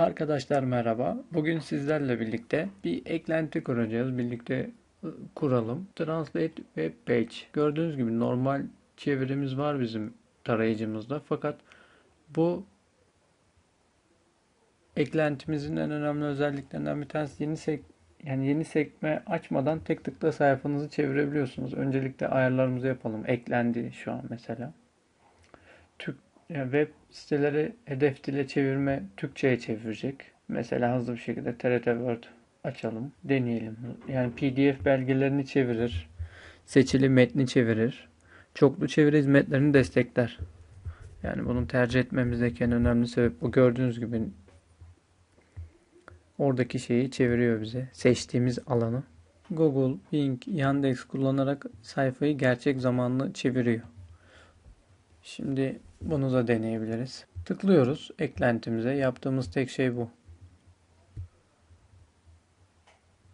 Arkadaşlar merhaba. Bugün sizlerle birlikte bir eklenti kuracağız. Birlikte ı, kuralım. Translate Web Page. Gördüğünüz gibi normal çevirimiz var bizim tarayıcımızda. Fakat bu eklentimizin en önemli özelliklerinden bir tanesi yeni sek yani yeni sekme açmadan tek tıkla sayfanızı çevirebiliyorsunuz. Öncelikle ayarlarımızı yapalım. Eklendi şu an mesela. Türk yani web siteleri hedef dile çevirme Türkçe'ye çevirecek. Mesela hızlı bir şekilde TRT Word açalım. Deneyelim. Yani PDF belgelerini çevirir. Seçili metni çevirir. Çoklu çeviri hizmetlerini destekler. Yani bunu tercih etmemizdeki en önemli sebep bu. Gördüğünüz gibi oradaki şeyi çeviriyor bize. Seçtiğimiz alanı. Google, Bing, Yandex kullanarak sayfayı gerçek zamanlı çeviriyor. Şimdi bunu da deneyebiliriz. Tıklıyoruz eklentimize. Yaptığımız tek şey bu.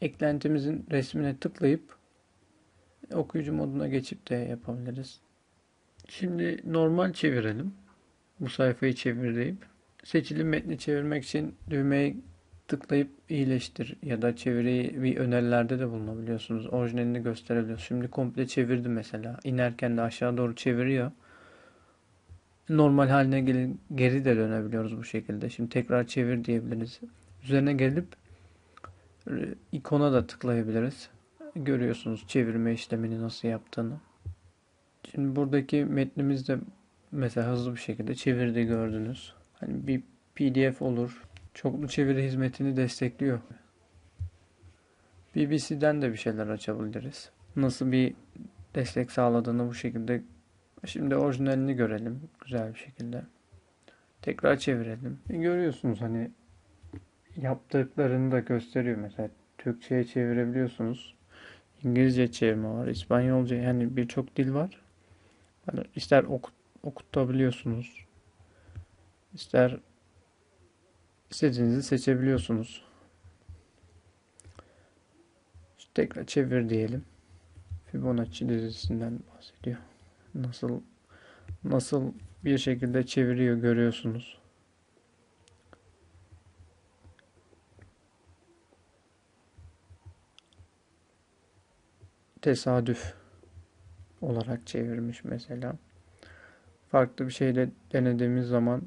Eklentimizin resmine tıklayıp okuyucu moduna geçip de yapabiliriz. Şimdi normal çevirelim. Bu sayfayı çevir deyip. Seçili metni çevirmek için düğmeyi tıklayıp iyileştir ya da çeviriyi bir önerilerde de bulunabiliyorsunuz. Orijinalini gösterebiliyorsunuz. Şimdi komple çevirdi mesela. İnerken de aşağı doğru çeviriyor normal haline gelin, geri de dönebiliyoruz bu şekilde. Şimdi tekrar çevir diyebiliriz. Üzerine gelip e, ikona da tıklayabiliriz. Görüyorsunuz çevirme işlemini nasıl yaptığını. Şimdi buradaki metnimiz de mesela hızlı bir şekilde çevirdi gördünüz. Hani bir PDF olur. Çoklu çeviri hizmetini destekliyor. BBC'den de bir şeyler açabiliriz. Nasıl bir destek sağladığını bu şekilde Şimdi orijinalini görelim güzel bir şekilde. Tekrar çevirelim. E, görüyorsunuz hani yaptıklarını da gösteriyor. Mesela Türkçe'ye çevirebiliyorsunuz. İngilizce çevirme var. İspanyolca yani birçok dil var. Hani ister okut, okutabiliyorsunuz. İster istediğinizi seçebiliyorsunuz. İşte tekrar çevir diyelim. Fibonacci dizisinden bahsediyor nasıl nasıl bir şekilde çeviriyor görüyorsunuz. Tesadüf olarak çevirmiş mesela. Farklı bir şeyle denediğimiz zaman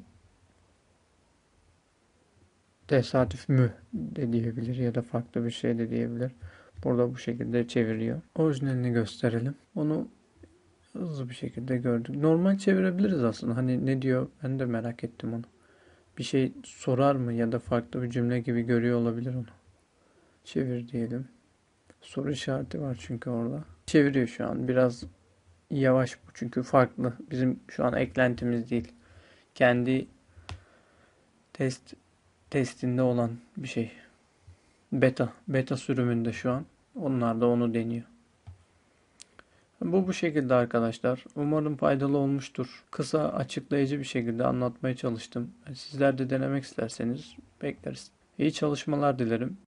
tesadüf mü de diyebilir ya da farklı bir şey de diyebilir. Burada bu şekilde çeviriyor. Orijinalini gösterelim. Onu hızlı bir şekilde gördük. Normal çevirebiliriz aslında. Hani ne diyor ben de merak ettim onu. Bir şey sorar mı ya da farklı bir cümle gibi görüyor olabilir onu. Çevir diyelim. Soru işareti var çünkü orada. Çeviriyor şu an. Biraz yavaş bu çünkü farklı. Bizim şu an eklentimiz değil. Kendi test testinde olan bir şey. Beta. Beta sürümünde şu an. Onlar da onu deniyor. Bu bu şekilde arkadaşlar. Umarım faydalı olmuştur. Kısa açıklayıcı bir şekilde anlatmaya çalıştım. Sizler de denemek isterseniz bekleriz. İyi çalışmalar dilerim.